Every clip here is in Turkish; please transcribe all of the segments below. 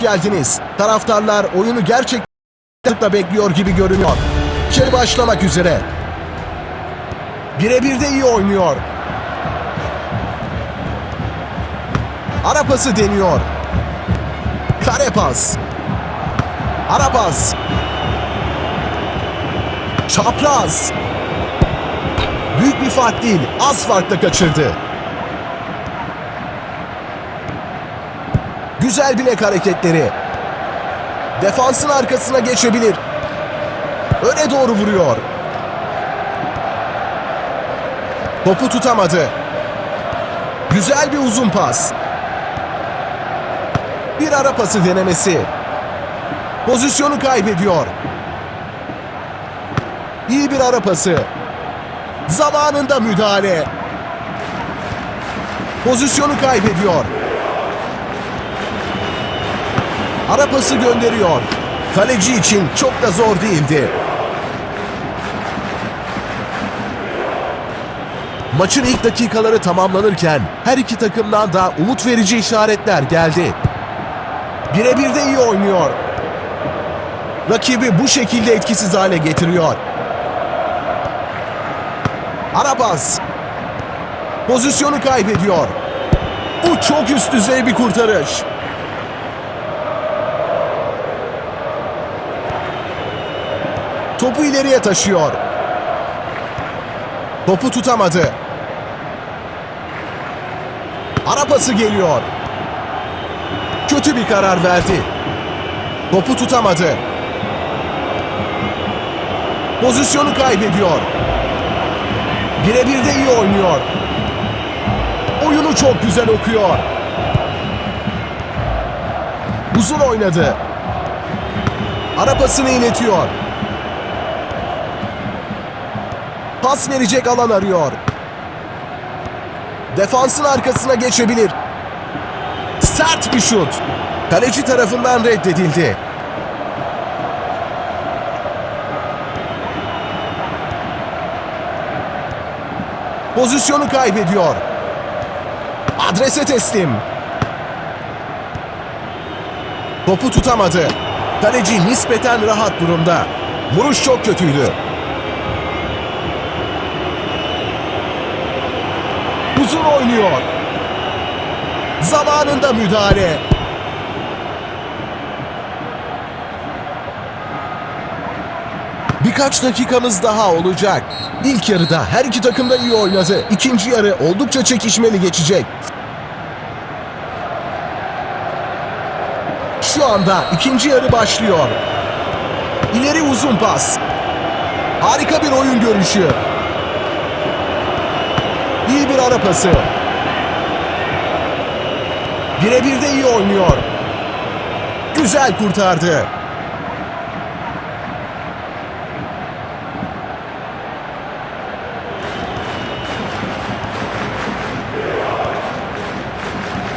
geldiniz. Taraftarlar oyunu gerçekten bekliyor gibi görünüyor. İçeri başlamak üzere. Birebir de iyi oynuyor. Ara pası deniyor. Kare pas. Ara pas. Çapraz. Büyük bir fark değil. Az farkla kaçırdı. Güzel bilek hareketleri. Defansın arkasına geçebilir. Öne doğru vuruyor. Topu tutamadı. Güzel bir uzun pas. Bir ara pası denemesi. Pozisyonu kaybediyor. İyi bir ara pası. Zamanında müdahale. Pozisyonu kaybediyor. Ara pası gönderiyor. Kaleci için çok da zor değildi. Maçın ilk dakikaları tamamlanırken her iki takımdan da umut verici işaretler geldi. Birebir de iyi oynuyor. Rakibi bu şekilde etkisiz hale getiriyor. Arabas. Pozisyonu kaybediyor. Bu çok üst düzey bir kurtarış. Topu ileriye taşıyor. Topu tutamadı. Ara pası geliyor. Kötü bir karar verdi. Topu tutamadı. Pozisyonu kaybediyor. Birebir de iyi oynuyor. Oyunu çok güzel okuyor. Uzun oynadı. Ara pasını iletiyor. Pas verecek alan arıyor. Defansın arkasına geçebilir. Sert bir şut. Kaleci tarafından reddedildi. Pozisyonu kaybediyor. Adrese teslim. Topu tutamadı. Kaleci nispeten rahat durumda. Vuruş çok kötüydü. Uzun oynuyor. Zamanında müdahale. Birkaç dakikamız daha olacak. İlk yarıda her iki takım da iyi oynadı. İkinci yarı oldukça çekişmeli geçecek. Şu anda ikinci yarı başlıyor. İleri uzun pas. Harika bir oyun görüşü. İyi bir ara pası. Birebir de iyi oynuyor. Güzel kurtardı.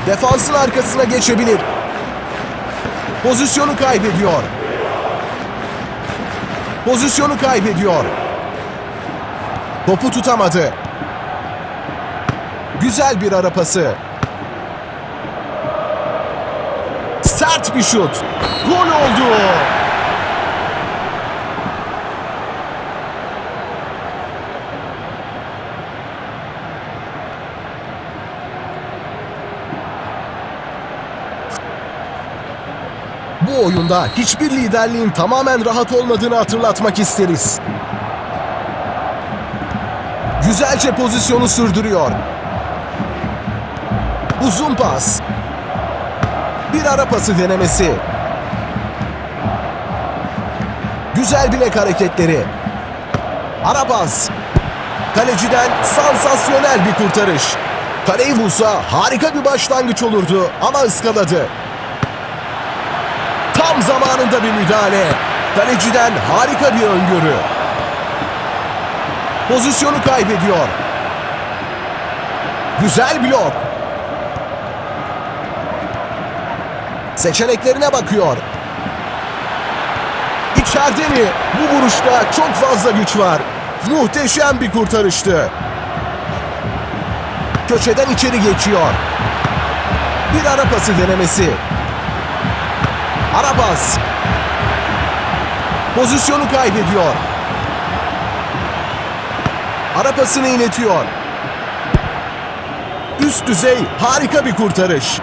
Defansın arkasına geçebilir. Pozisyonu kaybediyor. Pozisyonu kaybediyor. Topu tutamadı. Güzel bir ara pası. Sert bir şut. Gol oldu. Bu oyunda hiçbir liderliğin tamamen rahat olmadığını hatırlatmak isteriz. Güzelce pozisyonu sürdürüyor. Uzun pas. Bir ara pası denemesi. Güzel bilek hareketleri. Ara pas. Kaleciden sansasyonel bir kurtarış. Kaleyi bulsa harika bir başlangıç olurdu ama ıskaladı. Tam zamanında bir müdahale. Kaleciden harika bir öngörü. Pozisyonu kaybediyor. Güzel blok. Seçeneklerine bakıyor. İçeride mi? Bu vuruşta çok fazla güç var. Muhteşem bir kurtarıştı. Köşeden içeri geçiyor. Bir ara pası denemesi. Arabas. Pozisyonu kaybediyor. Ara pasını iletiyor. Üst düzey harika bir kurtarış.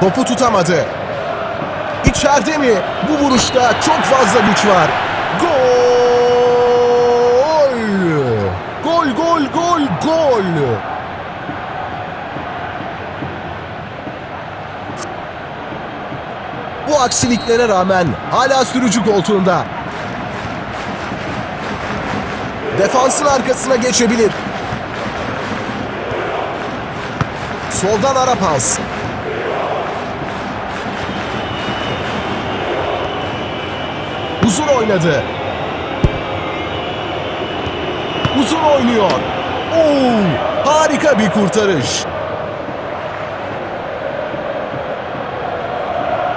Topu tutamadı. İçeride mi? Bu vuruşta çok fazla güç var. Gol! Gol, gol, gol, gol! Bu aksiliklere rağmen hala sürücü koltuğunda. Defansın arkasına geçebilir. Soldan ara pas. Uzun oynadı. Uzun oynuyor. Oo, harika bir kurtarış.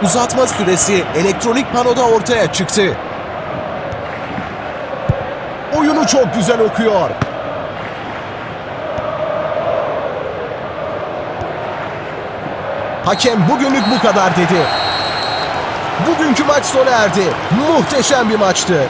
Uzatma süresi elektronik panoda ortaya çıktı. Oyunu çok güzel okuyor. Hakem bugünlük bu kadar dedi. Bugünkü maç sona erdi. Muhteşem bir maçtı.